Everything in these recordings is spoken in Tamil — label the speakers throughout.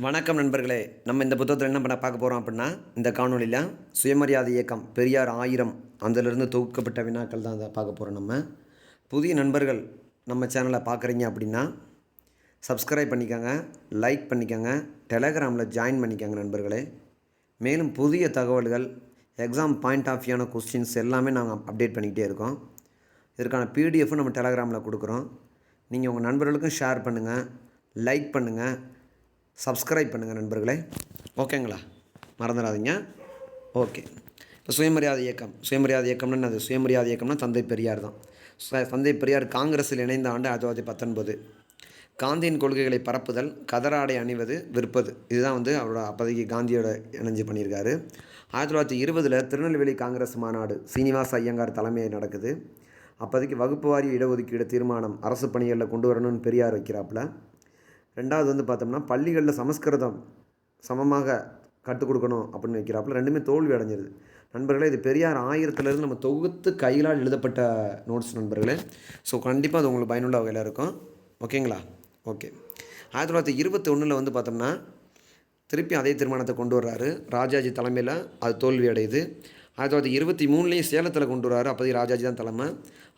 Speaker 1: வணக்கம் நண்பர்களே. நம்ம இந்த புத்தகத்தில் என்ன பண்ண பார்க்க போகிறோம் அப்படின்னா இந்த காணொலியில் சுயமரியாதை இயக்கம் பெரியார் ஆயிரம் அதிலிருந்து தொகுக்கப்பட்ட வினாக்கள் தான் அதை பார்க்க போகிறோம் நம்ம. புதிய நண்பர்கள் நம்ம சேனலை பார்க்குறீங்க அப்படின்னா சப்ஸ்கிரைப் பண்ணிக்கோங்க லைக் பண்ணிக்கோங்க டெலகிராமில் ஜாயின் பண்ணிக்கோங்க நண்பர்களே. மேலும் புதிய தகவல்கள் எக்ஸாம் பாயிண்ட் ஆஃப் வியூன கொஸ்டின்ஸ் எல்லாமே நாங்கள் அப்டேட் பண்ணிக்கிட்டே இருக்கோம். இதற்கான பிடிஎஃப்பும் நம்ம டெலகிராமில் கொடுக்குறோம். நீங்கள் உங்கள் நண்பர்களுக்கும் ஷேர் பண்ணுங்கள் லைக் பண்ணுங்கள் சப்ஸ்கிரைப் பண்ணுங்கள் நண்பர்களே. ஓகேங்களா? மறந்துடாதீங்க. ஓகே. இப்போ சுயமரியாதை இயக்கம். சுயமரியாதை இயக்கம்னா என்னது? சுயமரியாதை இயக்கம்னா தந்தை பெரியார் தான். தந்தை பெரியார் காங்கிரஸில் இணைந்த ஆண்டு ஆயிரத்தி தொள்ளாயிரத்தி பத்தொன்பது. காந்தியின் கொள்கைகளை பரப்புதல் கதராடை அணிவது விற்பது. இதுதான் வந்து அவரோட அப்போதைக்கு காந்தியோட இணைஞ்சு பண்ணியிருக்காரு. ஆயிரத்தி தொள்ளாயிரத்தி இருபதில் திருநெல்வேலி காங்கிரஸ் மாநாடு சீனிவாச ஐயங்கார் தலைமையில் நடக்குது. அப்போதைக்கு வகுப்பு வாரிய இடஒதுக்கீடு தீர்மானம் அரசு பணிகளில் கொண்டு வரணும்னு பெரியார் வைக்கிறாப்புல. ரெண்டாவது வந்து பார்த்தோம்னா பள்ளிகளில் சமஸ்கிருதம் சமமாக கற்றுக் கொடுக்கணும் அப்படின்னு வைக்கிறாப்புல ரெண்டுமே தோல்வி அடைஞ்சிருது. நண்பர்களே இது பெரியார் ஆயிரத்துலேருந்து நம்ம தொகுத்து கையிலால் எழுதப்பட்ட நோட்ஸ் நண்பர்களே. ஸோ கண்டிப்பாக அது உங்களுக்கு பயனுள்ள வகையில் இருக்கும். ஓகேங்களா? ஓகே. ஆயிரத்தி தொள்ளாயிரத்தி இருபத்தி ஒன்றில் வந்து பார்த்தோம்னா திருப்பி அதே தீர்மானத்தை கொண்டு வர்றாரு. ராஜாஜி தலைமையில் அது தோல்வி அடையுது. ஆயிரத்தி தொள்ளாயிரத்தி இருபத்தி மூணுலேயும் சேலத்தில் கொண்டு வர்றாரு. அப்போதைக்கு ராஜாஜி தான் தலைமை.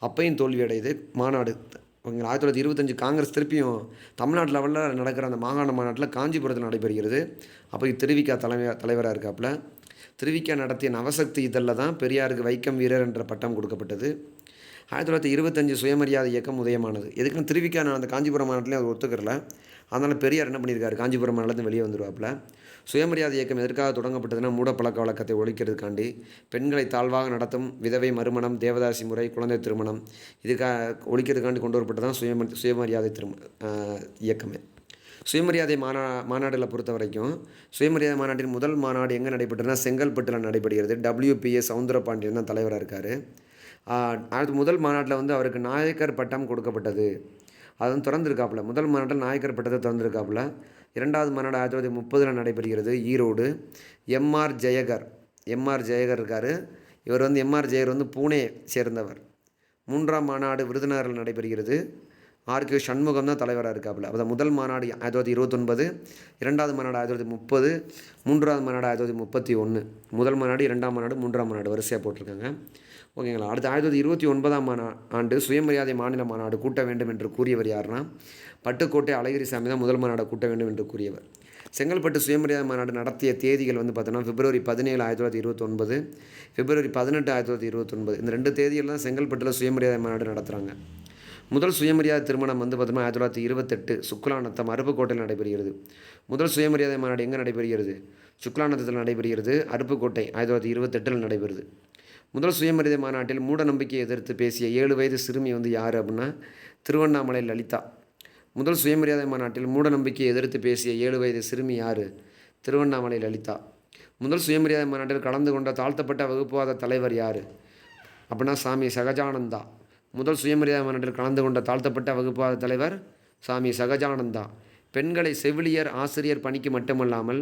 Speaker 1: அப்பையும் தோல்வி அடையுது. மாநாடு ஓகேங்களா ஆயிரத்தி தொள்ளாயிரத்தி இருபத்தஞ்சு காங்கிரஸ் திருப்பியும் தமிழ்நாட்டு லெவலில் நடக்கிற அந்த மாகாண மாநாட்டில் காஞ்சிபுரத்தில் நடைபெறுகிறது. அப்போ திருவிக்கா தலைமை தலைவராக இருக்காப்புல. திருவிக்கா நடத்திய நவசக்தி இதழில் தான் பெரியாருக்கு வைக்கம் வீரர் என்ற பட்டம் கொடுக்கப்பட்டது. ஆயிரத்தி தொள்ளாயிரத்தி இருபத்தஞ்சு சுயமரியாதை இயக்கம் உதயமானது. எதுக்குன்னு திருவிக்கா நான் அந்த காஞ்சிபுரம் மாநாட்டிலையும் அது ஒத்துக்கிறல. அதனால் பெரியார் என்ன பண்ணியிருக்காரு? காஞ்சிபுரம் மாநிலத்தில் வெளியே வந்துருவாப்புல. சுயமரியாதை இயக்கம் எதற்காக தொடங்கப்பட்டதுன்னா மூடப்பழக்க வழக்கத்தை ஒழிக்கிறதுக்காண்டி. பெண்களை தாழ்வாக நடத்தும் விதவை மறுமணம் தேவதாசி முறை குழந்தை திருமணம் இதுக்காக ஒழிக்கிறதுக்காண்டி கொண்டு வரப்பட்டதான் சுயம சுயமரியாதை திரும இயக்கமே. சுயமரியாதை மாநா மாநாடுகளை பொறுத்த வரைக்கும் சுயமரியாதை மாநாட்டின் முதல் மாநாடு எங்கே நடைபெற்றதுன்னா செங்கல்பட்டில் நடைபெறுகிறது. டபிள்யூபிஏ சவுந்தரபாண்டியன் தான் தலைவராக இருக்கார். அடுத்து முதல் மாநாட்டில் வந்து அவருக்கு நாயக்கர் பட்டம் கொடுக்கப்பட்டது. அது வந்து திறந்திருக்காப்புல. முதல் மாநாட்டில் நாயக்கர் பட்டத்தை திறந்திருக்காப்புல. இரண்டாவது மாநாடு ஆயிரத்தி தொள்ளாயிரத்தி முப்பதில் நடைபெறுகிறது Erode. M R Jayakar. M R Jayakar இருக்கார். இவர் வந்து எம்ஆர் ஜெயகர் வந்து பூனே சேர்ந்தவர். மூன்றாம் மாநாடு விருதுநகரில் நடைபெறுகிறது. ஆர்கே சண்முகம் தான் தலைவராக இருக்காப்புல. அதாவது முதல் மாநாடு ஆயிரத்தி தொள்ளாயிரத்தி இருபத்தொன்பது இரண்டாவது மாநாடு ஆயிரத்தி தொள்ளாயிரத்தி முப்பது மூன்றாவது மாநாடு ஆயிரத்தி தொள்ளாயிரத்தி முப்பத்தி ஒன்று முதல் மாநாடு இரண்டாம் மாநாடு மூன்றாம் மாநாடு வரிசையாக போட்டிருக்காங்க. ஓகேங்களா அடுத்து ஆயிரத்தி தொள்ளாயிரத்தி இருபத்தி ஒன்பதாம் மாநா ஆண்டு சுயமரியாதை மாநில மாநாடு கூட்ட வேண்டும் என்று கூறியவர் யாருன்னா பட்டுக்கோட்டை அழகிரி சாமி தான் முதல் மாநாடை கூட்ட வேண்டும் என்று கூறியவர். செங்கல்பட்டு சுயமரியாதை மாநாடு நடத்திய தேதிகள் வந்து பார்த்தோன்னா பிப்ரவரி பதினேழு ஆயிரத்தி தொள்ளாயிரத்தி இருபத்தொன்பது பிப்ரவரி பதினெட்டு ஆயிரத்தி தொள்ளாயிரத்தி இருபத்தொன்பது. இந்த ரெண்டு தேதியில் தான் செங்கல்பட்டில் சுயமரியாதை மாநாடு நடத்துகிறாங்க முதல் சுயமரியாதை திருமணம் வந்து பார்த்தோம்னா ஆயிரத்தி தொள்ளாயிரத்தி இருபத்தெட்டு சுக்லாநத்தம் அருப்புக்கோட்டையில் நடைபெறுகிறது. முதல் சுயமரியாதை மாநாடு எங்கே நடைபெறுகிறது? சுக்லாநத்தத்தில் நடைபெறுகிறது. அருப்புக்கோட்டை ஆயிரத்தி தொள்ளாயிரத்தி இருபத்தெட்டில் நடைபெறுது. முதல் சுயமரியாதை மாநாட்டில் மூட நம்பிக்கையை எதிர்த்து பேசிய ஏழு வயது சிறுமி வந்து யார் அப்படின்னா திருவண்ணாமலை லலிதா. முதல் சுயமரியாதை மாநாட்டில் மூட நம்பிக்கையை எதிர்த்து பேசிய ஏழு வயது சிறுமி யார்? திருவண்ணாமலை லலிதா. முதல் சுயமரியாதை மாநாட்டில் கலந்து கொண்ட தாழ்த்தப்பட்ட வகுப்புவாத தலைவர் யார்? அப்படின்னா சாமி சகஜானந்தா. முதல் சுயமரியாதை மாநாட்டில் கலந்து கொண்ட தாழ்த்தப்பட்ட வகுப்புவாத தலைவர் சாமி சகஜானந்தா. பெண்களை செவிலியர் ஆசிரியர் பணிக்கு மட்டுமல்லாமல்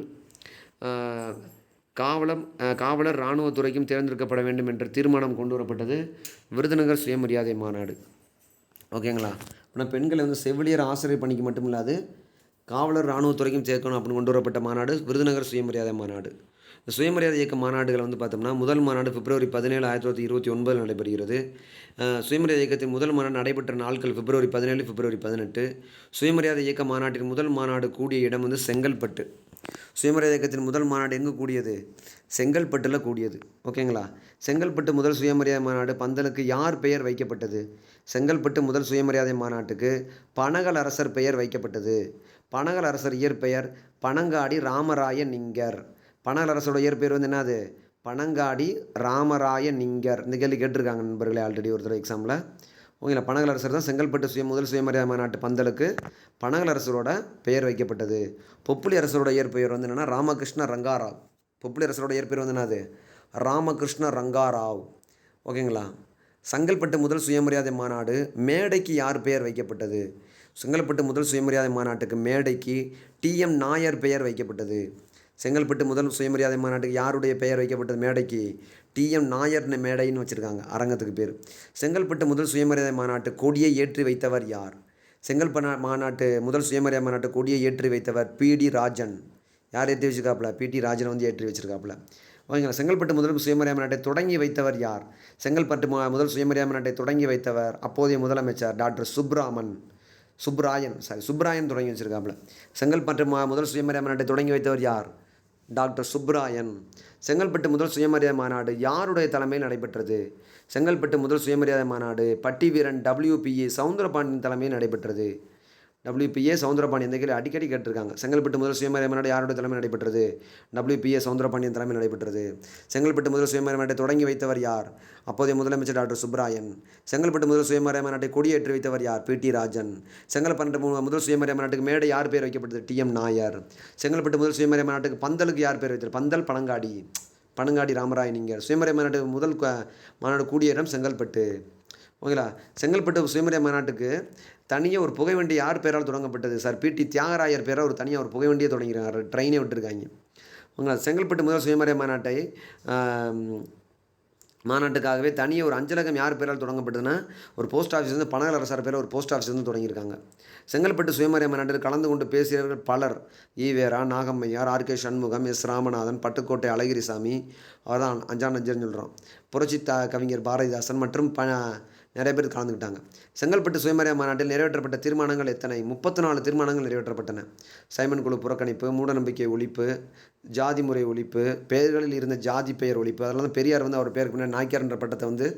Speaker 1: காவலம் காவலர் இராணுவத்துறைக்கும் தேர்ந்தெடுக்கப்பட வேண்டும் என்ற தீர்மானம் கொண்டு வரப்பட்டது விருதுநகர் சுயமரியாதை மாநாடு. ஓகேங்களா? ஆனால் பெண்களை வந்து செவிலியர் ஆசிரியர் பணிக்கு மட்டும் இல்லாது காவலர் இராணுவத்துறைக்கும் சேர்க்கணும் அப்படின்னு கொண்டு வரப்பட்ட மாநாடு விருதுநகர் சுயமரியாதை மாநாடு. இந்த சுயமரியாதை இயக்க மாநாடுகள் வந்து பார்த்தோம்னா முதல் மாநாடு பிப்ரவரி பதினேழு ஆயிரத்தி தொள்ளாயிரத்தி இருபத்தி ஒன்பதில் நடைபெறுகிறது. சுயமரியாதை இயக்கத்தின் முதல் மாநாடு நடைபெற்ற நாட்கள் பிப்ரவரி பதினேழு பிப்ரவரி பதினெட்டு. சுயமரியாதை இயக்க மாநாட்டின் முதல் மாநாடு கூடிய இடம் வந்து செங்கல்பட்டு. சுயமரியாதை இயக்கத்தின் முதல் மாநாடு எங்கே கூடியது? செங்கல்பட்டில் கூடியது. ஓகேங்களா? செங்கல்பட்டு முதல் சுயமரியாதை மாநாடு பந்தலுக்கு யார் பெயர் வைக்கப்பட்டது? செங்கல்பட்டு முதல் சுயமரியாதை மாநாட்டுக்கு பனகல் அரசர் பெயர் வைக்கப்பட்டது. பனகல் அரசர் இயற்பெயர் பனங்காடி ராமராய நிங்கர் பனகலரசோட இயற்பெயர் வந்து என்னது? பனங்காடி ராமராய நிங்கர். இந்த கேள்வி கேட்டிருக்காங்க நண்பர்களே ஆல்ரெடி ஒருத்தர் எக்ஸாமில் ஓகேங்களா? பனகலரசர் தான் செங்கல்பட்டு சுய முதல் சுயமரியாதை மாநாட்டு பந்தலுக்கு பனகலரசரோட பெயர் வைக்கப்பட்டது. பொப்புளி அரசரோட இயற்பெயர் வந்து என்னென்னா ராமகிருஷ்ண ரங்காராவ். பொப்புளி அரசரோட இயற்பெயர் வந்து என்னது? ராமகிருஷ்ண ரங்காராவ். ஓகேங்களா? செங்கல்பட்டு முதல் சுயமரியாதை மாநாடு மேடைக்கு யார் பெயர் வைக்கப்பட்டது? செங்கல்பட்டு முதல் சுயமரியாதை மாநாட்டுக்கு மேடைக்கு டிஎம் நாயர் பெயர் வைக்கப்பட்டது. செங்கல்பட்டு முதல் சுயமரியாதை மாநாட்டுக்கு யாருடைய பெயர் வைக்கப்பட்டது? மேடைக்கு டிஎம் நாயர்னு மேடைன்னு வச்சுருக்காங்க அரங்கத்துக்கு பேர். செங்கல்பட்டு முதல் சுயமரியாதை மாநாட்டு கொடியை ஏற்றி வைத்தவர் யார்? செங்கல்பட்டு மாநாட்டு முதல் சுயமரியாதை மாநாட்டு கொடியை ஏற்றி வைத்தவர் பிடி ராஜன். யார் ஏற்றி வச்சிருக்காப்புல? பிடி ராஜன் வந்து ஏற்றி வச்சிருக்காப்புல. ஓகேங்களா? செங்கல்பட்டு முதல் சுயமரியாதை மாநாட்டை தொடங்கி வைத்தவர் யார்? செங்கல்பட்டு மா- முதல் சுயமரியாதை மாநாட்டை தொடங்கி வைத்தவர் அப்போதைய முதலமைச்சர் டாக்டர் சுப்ராமன். சுப்ராயன் சாரி சுப்ராயன் தொடங்கி வச்சிருக்காப்புல. செங்கல்பட்டு மா- முதல் சுயமரியாதை மாநாட்டை தொடங்கி வைத்தவர் யார்? டாக்டர் சுப்ராயன் செங்கல்பட்டு முதல் சுயமரியாதை மாநாடு யாருடைய தலைமையில் நடைபெற்றது? செங்கல்பட்டு முதல் சுயமரியாதை மாநாடு பட்டி வீரன் டபிள்யூபிஏ சவுந்தரபாண்டியன் தலைமையில் நடைபெற்றது. டபிள்யூபிஏ சவுந்தரபாண்டியன் இந்த கேள்வி அடிக்கடி கேட்டிருக்காங்க. செங்கல்பட்டு முதல் சுயமரியாதை மாநாடு யாருடைய தலைமை நடைபெற்றது? டபிள்யூபிஏ சவுந்தரபாண்டியன் தலைமை நடைபெற்றது. செங்கல்பட்டு முதல் சுயமரியாதை மாநாட்டை தொடங்கி வைத்தவர் யார்? அப்போதைய முதலமைச்சர் டாக்டர் சுப்ராயன் செங்கல்பட்டு முதல் சுயமரியாதை மாநாட்டை கொடியேற்றி வைத்தவர் யார்? B D Rajan. செங்கல்பட்டு மு- முதல் சுயமரியாதை மாநாட்டுக்கு மேடை யார் பேர் வைக்கப்பட்டது? D M Nair. செங்கல்பட்டு முதல் சுயமரியாதை மாநாட்டுக்கு பந்தலுக்கு யார் பேர் வைத்தார் பந்தல் பனங்காடி. பனங்காடி ராமராயனிங்கர். சுயமரியாதை மாநாட்டு முதல் மாநாடு கூடிய இடம் செங்கல்பட்டு. ஓகேங்களா? செங்கல்பட்டு சுயமரியாதை மாநாட்டுக்கு தனியாக ஒரு புகைவண்டி யார் பேரால் தொடங்கப்பட்டது? சார் பிடி தியாகராயர் பேராக ஒரு தனியாக ஒரு புகைவண்டியை தொடங்கிறாங்க ட்ரெயினே விட்டுருக்காங்க. உங்களை செங்கல்பட்டு முதல் சுயமரிய மாநாட்டை மாநாட்டுக்காகவே தனியாக ஒரு அஞ்சலகம் யார் பேரால் தொடங்கப்பட்டதுன்னா ஒரு போஸ்ட் ஆஃபீஸ் வந்து அரசார் பேரில் ஒரு போஸ்ட் ஆஃபீஸ் வந்து தொடங்கியிருக்காங்க. செங்கல்பட்டு சுயமரிய மாநாட்டில் கலந்து கொண்டு பேசியவர்கள் பலர் EVR Nagammaiyar R. K. Shanmugam S. Ramanathan Pattukkottai Alagirisamy அவர் தான் அஞ்சான் நஞ்சர்னு சொல்கிறோம் புரட்சி த கவிஞர் பாரதிதாசன் மற்றும் ப நிறைய பேர் கலந்துக்கிட்டாங்க. செங்கல்பட்டு சுயமரியா மாநாட்டில் நிறைவேற்றப்பட்ட தீர்மானங்கள் எத்தனை? முப்பத்தி நாலு தீர்மானங்கள் நிறைவேற்றப்பட்டன. சைமன் குழு புறக்கணிப்பு மூடநம்பிக்கை ஒழிப்பு ஜாதி முறை ஒழிப்பு பெயர்களில் இருந்த ஜாதி பெயர் ஒழிப்பு அதெல்லாம் பெரியார் வந்து அவர் பேருக்கு முன்னாடி நாய்க்கார் என்ற பட்டத்தை வந்து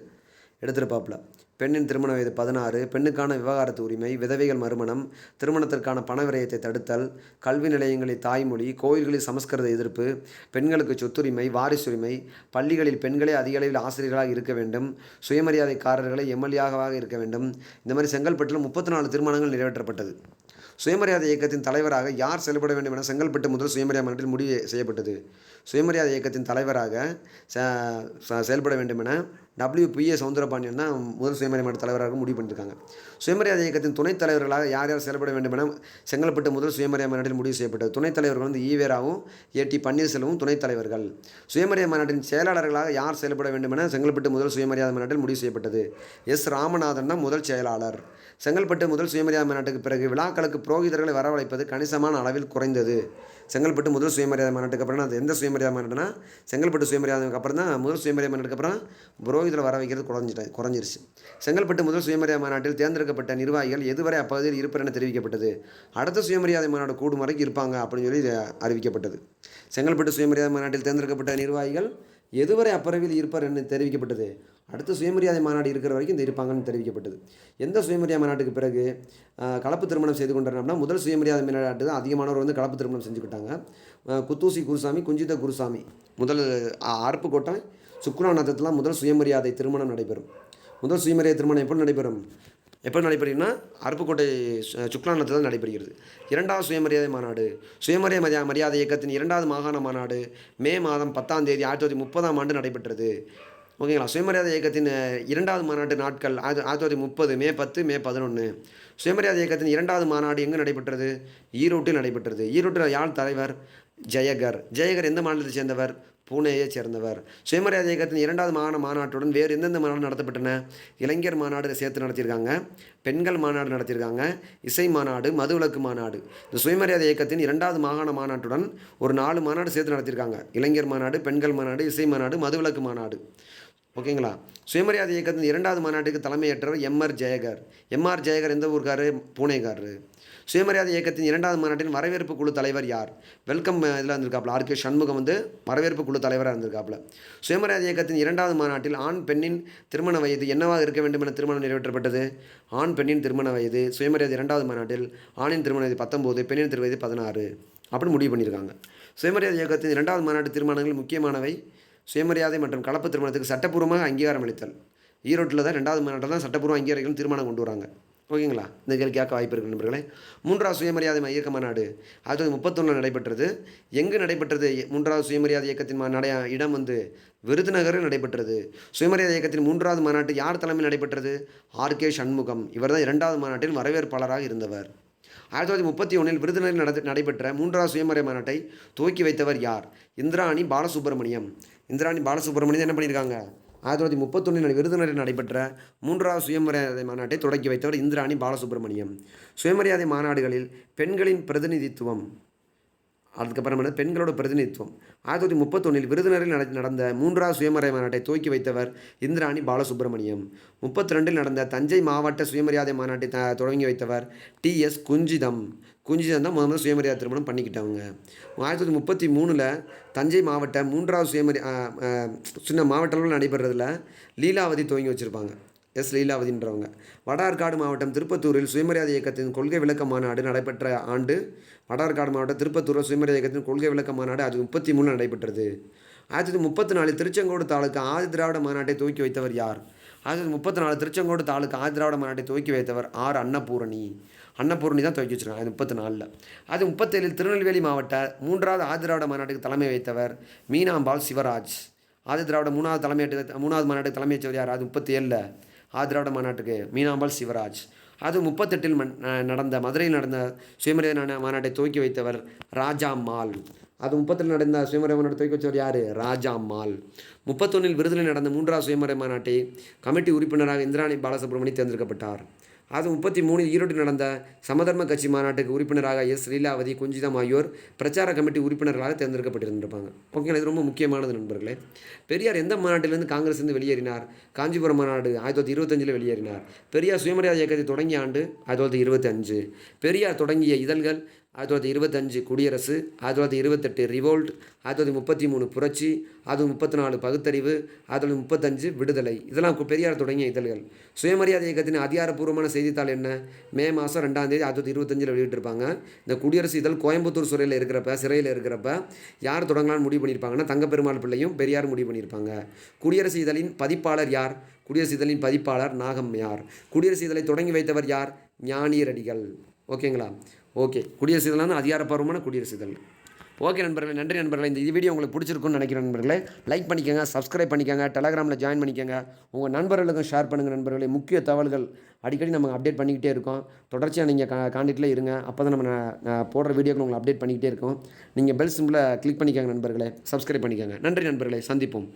Speaker 1: எடுத்திருப்பாப்புல. பெண்ணின் திருமண வயது பதினாறு பெண்ணுக்கான விவாகரத்து உரிமை விதவைகள் மறுமணம் திருமணத்திற்கான பண விரயத்தை தடுத்தல் கல்வி நிலையங்களில் தாய்மொழி கோயில்களில் சமஸ்கிருத எதிர்ப்பு பெண்களுக்கு சொத்துரிமை வாரிசுரிமை பள்ளிகளில் பெண்களே அதிக அளவில் ஆசிரியர்களாக இருக்க வேண்டும் சுயமரியாதைக்காரர்களை எம்எல்ஏவாக இருக்க வேண்டும். இந்த மாதிரி செங்கல்பட்டில் முப்பத்தி நாலு தீர்மானங்கள் நிறைவேற்றப்பட்டது. சுயமரியாதை இயக்கத்தின் தலைவராக யார் செயல்பட வேண்டும் என செங்கல்பட்டு முதல் சுயமரியாதை மாநாட்டில் முடிவு செய்யப்பட்டது. சுயமரியாதை இயக்கத்தின் தலைவராக ச- செயல்பட வேண்டும் என டபிள்யூபிஏ சவுந்தரபாண்டியன் தான் முதல் சுயமரியாதை மாநாட்டு தலைவராக முடிவு பண்ணியிருக்காங்க. சுயமரியாதை இயக்கத்தின் துணைத் தலைவர்களாக யார் யார் செயல்பட வேண்டும் என செங்கல்பட்டு முதல் சுயமரியாதை மாநாட்டில் முடிவு செய்யப்பட்டது. துணைத் தலைவர்கள் வந்து ஈவேராவும் ஏடி பன்னீர்செல்வமும் துணைத் தலைவர்கள். சுயமரியாதை மாநாட்டின் செயலாளர்களாக யார் செயல்பட வேண்டும் என செங்கல்பட்டு முதல் சுயமரியாதை மாநாட்டில் முடிவு செய்யப்பட்டது. எஸ். ராமநாதன் தான் முதல் செயலாளர். செங்கல்பட்டு முதல் சுயமரியாதை மாநாட்டுக்கு பிறகு விழாக்களுக்கு புரோகிதர்களை வரவழைப்பது கணிசமான அளவில் குறைந்தது. செங்கல்பட்டு முதல் சுயமரியாதை மாநாட்டுக்கு அப்புறம் அது எந்த சுயமரியாதை மாநாட்டுனா செங்கல்பட்டு சுயமரியாதைக்கு அப்புறம் தான் முதல் சுயமரியாதை மாநாட்டுக்கு அப்புறம் புரோகிதரை வர வைக்கிறது குறைஞ்சிட்ட குறைஞ்சிருச்சு. செங்கல்பட்டு முதல் சுயமரியாதை மாநாட்டில் தேர்ந்தெடுக்கப்பட்ட நிர்வாகிகள் எதுவரை அப்பகுதியில் இருப்பர் என தெரிவிக்கப்பட்டது? அடுத்த சுயமரியாதை மாநாடு கூடும் வரைக்கும் இருப்பாங்க அப்படின்னு சொல்லி அறிவிக்கப்பட்டது. செங்கல்பட்டு சுயமரியாதை மாநாட்டில் தேர்ந்தெடுக்கப்பட்ட நிர்வாகிகள் எதுவரை அப்பறவில் இருப்பார் என்று தெரிவிக்கப்பட்டது? அடுத்த சுயமரியாதை மாநாடு இருக்கிற வரைக்கும் இந்த இருப்பாங்கன்னு தெரிவிக்கப்பட்டது. எந்த சுயமரியாதை மாநாட்டுக்கு பிறகு கலப்பு திருமணம் செய்து கொண்டாருன்னா முதல் சுயமரியாதை மாநாட்டு தான் அதிகமானவர் வந்து கலப்பு திருமணம் செஞ்சுக்கிட்டாங்க. குத்தூசி குருசாமி குஞ்சித குருசாமி. முதல் ஆஹ், அருப்புக்கோட்டை சுக்குராநாதத்தில் முதல் சுயமரியாதை திருமணம் நடைபெறும். முதல் சுயமரியாதை திருமணம் எப்படி நடைபெறும்? எப்போ நடைபெறுகிறதுனா அருப்புக்கோட்டை சு- தான் நடைபெறுகிறது. இரண்டாவது சுயமரியாதை மாநாடு. சுயமரியாதை மரியா மரியாதை இயக்கத்தின் இரண்டாவது மாகாண மாநாடு மே மாதம் பத்தாம் தேதி ஆயிரத்தி தொள்ளாயிரத்தி முப்பதாம் ஆண்டு நடைபெற்றது. ஓகேங்களா? சுயமரியாதை இயக்கத்தின் இரண்டாவது மாநாட்டு நாட்கள் ஆயிரத்தி ஆயிரத்தி தொள்ளாயிரத்தி முப்பது மே பத்து மே பதினொன்று சுயமரியாதை இயக்கத்தின் இரண்டாவது மாநாடு எங்கே நடைபெற்றது? ஈரோட்டில் நடைபெற்றது. ஈரோட்டில் யார் தலைவர் ஜெயகர். ஜெயகர் எந்த மாநிலத்தை சேர்ந்தவர்? பூனேயை சேர்ந்தவர். சுயமரியாதை இயக்கத்தின் இரண்டாவது மாகாண மாநாட்டுடன் வேறு எந்தெந்த மாநாடு நடத்தப்பட்டன? இளைஞர் மாநாடு சேர்த்து நடத்தியிருக்காங்க. பெண்கள் மாநாடு நடத்தியிருக்காங்க. இசை மாநாடு மதுவிலக்கு மாநாடு. இந்த சுயமரியாதை இயக்கத்தின் இரண்டாவது மாகாண மாநாட்டுடன் ஒரு நாலு மாநாடு சேர்த்து நடத்தியிருக்காங்க. இளைஞர் மாநாடு பெண்கள் மாநாடு இசை மாநாடு மதுவிலக்கு மாநாடு. ஓகேங்களா? சுயமரியாதை இயக்கத்தின் இரண்டாவது மாநாட்டுக்கு தலைமையேற்றவர் M R Jayakar. M R Jayakar எந்த ஊர்காரு? பூனேகாரரு சுயமரியாதை இயக்கத்தின் இரண்டாவது மாநாட்டின் வரவேற்பு குழு தலைவர் யார்? வெல்கம் இதில் இருந்திருக்காப்புல ஆர். கே. சண்முகம் வந்து வரவேற்பு குழு தலைவராக இருந்திருக்காப்புல. சுயமரியாதை இயக்கத்தின் இரண்டாவது மாநாட்டில் ஆண் பெண்ணின் திருமண வயது என்னவாக இருக்க வேண்டும் என திருமணம் நிறைவேற்றப்பட்டது? ஆண் பெண்ணின் திருமண வயது சுயமரியாதை இரண்டாவது மாநாட்டில் ஆணின் திருமண வயது பத்தொம்போது பெண்ணின் திருவயது பதினாறு அப்படின்னு முடிவு பண்ணியிருக்காங்க. சுயமரியாதை இயக்கத்தின் இரண்டாவது மாநாட்டு தீர்மானங்கள் முக்கியமானவை. சுயமரியாதை மற்றும் கலப்பு திருமணத்துக்கு சட்டப்பூர்வமாக அங்கீகாரம் அளித்தல். ஈரோட்டில் தான் ரெண்டாவது மாநாட்டில் தான் சட்டப்பூர்வ அங்கீகாரம் தீர்மானம் கொண்டு வராங்க. ஓகேங்களா? இந்த கேள்வி கேட்க வாய்ப்பு இருக்கு நண்பர்களே. மூன்றாவது சுயமரியாதை ம- இயக்க மாநாடு ஆயிரத்தி தொள்ளாயிரத்தி முப்பத்தொன்னில் நடைபெற்றது. எங்கு நடைபெற்றது? மூன்றாவது சுயமரியாதை இயக்கத்தின் நடைய இடம் வந்து விருதுநகரில் நடைபெற்றது. சுயமரியாதை இயக்கத்தின் மூன்றாவது மாநாட்டு யார் தலைமையில் நடைபெற்றது? ஆர். கே. சண்முகம். இவர் தான் இரண்டாவது மாநாட்டில் வரவேற்பாளராக இருந்தவர். ஆயிரத்தி தொள்ளாயிரத்தி முப்பத்தி ஒன்றில் விருதுநகரில் நட நடைபெற்ற மூன்றாவது சுயமரிய மாநாட்டை துவக்கி வைத்தவர் யார்? இந்திராணி பாலசுப்ரமணியம். இந்திராணி பாலசுப்ரமணியம் என்ன பண்ணியிருக்காங்க? ஆயிரத்தி தொள்ளாயிரத்தி முப்பத்தொன்னில் விருதுநகரில் நடைபெற்ற மூன்றாவது சுயமரியாதை மாநாட்டை தொடக்கி வைத்தவர் இந்திராணி பாலசுப்ரமணியம். சுயமரியாதை மாநாடுகளில் பெண்களின் பிரதிநிதித்துவம் அதுக்கப்புறம் என்ன பெண்களோட பிரதிநிதித்துவம். ஆயிரத்தி தொள்ளாயிரத்தி முப்பத்தொன்னில் விருதுநரில் நட நடந்த மூன்றாவது சுயமரியாதை மாநாட்டை துவக்கி வைத்தவர் இந்திராணி பாலசுப்ரமணியம். முப்பத்தி ரெண்டில் நடந்த தஞ்சை மாவட்ட சுயமரியாதை மாநாட்டை தொடங்கி வைத்தவர் டி எஸ் குஞ்சிதம். குஞ்சிதான் தான் முதல்ல சுயமரியாதை திருமணம் பண்ணிக்கிட்டவங்க. ஆயிரத்தி தொள்ளாயிரத்தி முப்பத்தி மூணில் தஞ்சை மாவட்ட மூன்றாவது சுயமரி சின்ன மாவட்ட அளவில் நடைபெறதில் லீலாவதி துவங்கி வச்சுருப்பாங்க. எஸ் லீலாவதின்றவங்க. வடார்காடு மாவட்டம் திருப்பத்தூரில் சுயமரியாதை இயக்கத்தின் கொள்கை விளக்க மாநாடு நடைபெற்ற ஆண்டு வடார்காடு மாவட்டம் திருப்பத்தூரில் சுயமரியாதை இயக்கத்தின் கொள்கை விளக்க மாநாடு அது முப்பத்தி மூணு நடைபெற்றது. ஆயிரத்தி தொள்ளாயிரத்தி முப்பத்தி நாலு திருச்செங்கோடு தாலுக்கு ஆதி திராவிட மாநாட்டை துவக்கி வைத்தவர் யார்? ஆயிரத்தி தொள்ளாயிரத்தி முப்பத்தி நாலு திருச்செங்கோடு தாலுக்கு ஆதி திராவிட மாநாட்டை துவக்கி வைத்தவர் ஆர் அன்னபூரணி. அன்னபூர்ணி தான் துவக்கி வச்சிருக்காங்க. அது முப்பத்தி நாலில் அது முப்பத்தேழில் திருநெல்வேலி மாவட்ட மூன்றாவது ஆதி திராவிட மாநாட்டுக்கு தலைமை வைத்தவர் மீனாம்பாள் சிவராஜ். ஆதி திராவிட மூணாவது தலைமை மூணாவது மாநாட்டுக்கு தலைமை வச்சவர் யார்? அது முப்பத்தி ஏழில் ஆதிராவிட மாநாட்டுக்கு மீனாம்பாள் சிவராஜ். அது முப்பத்தெட்டில் ந- நடந்த மதுரையில் நடந்த சுயமரியாதை மாநாட்டை துவக்கி வைத்தவர் ராஜா மால். அது முப்பத்தில் நடந்த சுயமரியாதை மாநாட்டை துவக்கி வச்சவர் யார்? ராஜா மால். முப்பத்தொன்னில் விருதுகளில் நடந்த மூன்றாவது சுயமரியாதை மாநாட்டை கமிட்டி உறுப்பினராக இந்திராணி பாலசுப்ரமணி தேர்ந்தெடுக்கப்பட்டார். அது முப்பத்தி மூணு ஈரோட்டில் நடந்த சமதர்ம கட்சி மாநாட்டுக்கு உறுப்பினராக எஸ். லீலாவதி குஞ்சிதம் ஆகியோர் பிரச்சார கமிட்டி உறுப்பினர்களாக தேர்ந்தெடுக்கப்பட்டிருந்திருப்பாங்க. ஓகேங்களா இது ரொம்ப முக்கியமானது நண்பர்களே. பெரியார் எந்த மாநாட்டிலிருந்து காங்கிரஸ்லேருந்து வெளியேறினார்? காஞ்சிபுரம் மாநாடு ஆயிரத்தி தொள்ளாயிரத்தி இருபத்தஞ்சில் வெளியேறினார். பெரியார் சுயமரியாதை இயக்கத்தை தொடங்கிய ஆண்டு ஆயிரத்தி தொள்ளாயிரத்தி இருபத்தஞ்சு பெரியார் தொடங்கிய இதழ்கள் ஆயிரத்தி தொள்ளாயிரத்தி இருபத்தஞ்சு குடியரசு ஆயிரத்தி தொள்ளாயிரத்தி இருபத்தெட்டு ரிவோல்ட் ஆயிரத்தி தொள்ளாயிரத்தி முப்பத்தி மூணு புரட்சி அது முப்பத்தி நாலு பகுத்தறிவு ஆயிரத்தி தொள்ளாயிரத்தி முப்பத்தஞ்சு விடுதலை. இதெல்லாம் பெரியார் தொடங்கிய இதழ்கள். சுயமரியாதை இயக்கத்தின் அதிகாரப்பூர்வமான செய்தித்தாள் என்ன? மே மாதம் ரெண்டாம் தேதி ஆயிரத்தி தொள்ளாயிரத்தி இருபத்தஞ்சில் வெளியிட்டிருப்பாங்க. இந்த குடியரசு இதழ் கோயம்புத்தூர் சிறையில் இருக்கிறப்ப சிறையில் இருக்கிறப்ப யார் தொடங்கலாம்னு முடிவு பண்ணியிருப்பாங்கன்னா தங்கப்பெருமாள் பிள்ளையும் பெரியார் முடிவு பண்ணியிருப்பாங்க. குடியரசு இதழின் பதிப்பாளர் யார்? குடியரசு இதழின் பதிப்பாளர் நாகம்மையார். குடியரசு இதழை தொடங்கி வைத்தவர் யார்? ஞானியரடிகள் ஓகேங்களா? ஓகே. குடியரசு இதெல்லாம் அதிகாரப்பூர்வமான குடியரசு இதழ். ஓகே நண்பர்களே நன்றி நண்பர்களே. இந்த வீடியோ உங்களுக்கு பிடிச்சிருக்குன்னு நினைக்கிறேன் நண்பர்களே. லைக் பண்ணிக்கோங்க சப்ஸ்கிரைப் பண்ணிக்கோங்க டெலகிராமில் ஜாயின் பண்ணிக்கோங்க. உங்கள் நண்பர்களுக்கும் ஷேர் பண்ணுங்கள் நண்பர்களே. முக்கிய தகவல்கள் அடிக்கடி நம்ம அப்டேட் பண்ணிக்கிட்டே இருக்கோம். தொடர்ச்சியாக நீங்கள் கா காண்டிட்டில் இருங்க. அப்போ தான் நம்ம நான் போடுற வீடியோக்கள் உங்களை அப்டேட் பண்ணிக்கிட்டே இருக்கோம். நீங்கள் பெல் சிம்பிளை கிளிக் பண்ணிக்கோங்க நண்பர்களே. சப்ஸ்கிரைப் பண்ணிக்கோங்க. நன்றி நண்பர்களே. சந்திப்போம்.